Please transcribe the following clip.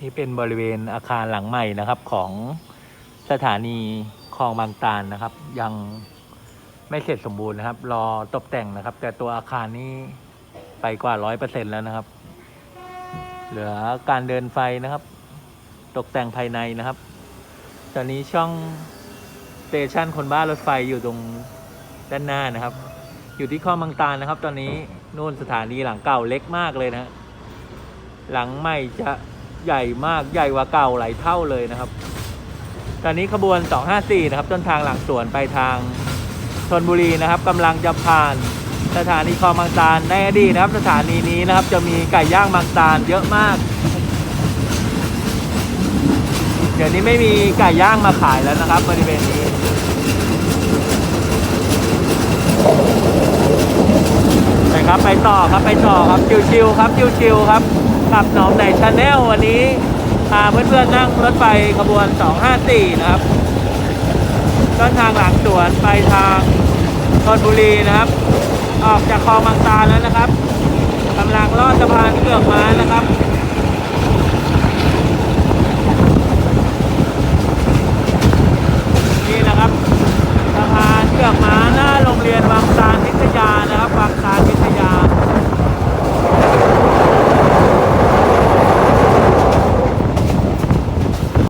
นี่เป็นบริเวณอาคารหลังใหม่นะครับของสถานีคลองบางตาลนะครับ ยังไม่เสร็จสมบูรณ์นะครับ รอตกแต่งนะครับ แต่ตัวอาคารนี้ไปกว่าร้อยเปอร์เซ็นแล้วนะครับ เหลือการเดินไฟนะครับ ตกแต่งภายในนะครับ ตอนนี้ช่องสเตชันคนบ้ารถไฟอยู่ตรงด้านหน้านะครับ อยู่ที่คลองบางตาลนะครับ ตอนนี้นู่นสถานีหลังเก่าเล็กมากเลยนะฮะหลังใหม่จะ ใหญ่มากใหญ่กว่าเก่าหลายเท่าเลยนะครับ ตอนนี้ขบวน 254 นะครับ ต้นทางหลังสวนไปทางชนบุรีนะครับกำลังจะผ่านสถานีคลองบางตาลในอดีตนะครับ สถานีนี้นะครับ จะมีไก่ย่างบางตาลเยอะมาก เดี๋ยวนี้ไม่มีไก่ย่างมาขายแล้วนะครับ บริเวณนี้ไปครับไปต่อครับไปต่อครับชิวๆครับชิวๆครับ กับหนองใหนชาแนลวันนี้พาเพื่อนๆนั่งรถไฟขบวน 254 นะครับต้นทางหลังสวนไปทางชนบุรีนะครับ ออกจากคลองบางตาแล้วนะครับกำลังลอดสะพานเกือกม้านะครับนี่นะครับสะพานเกือกม้าหน้าโรงเรียนบางตาพิทยานะครับบางตาพิทยา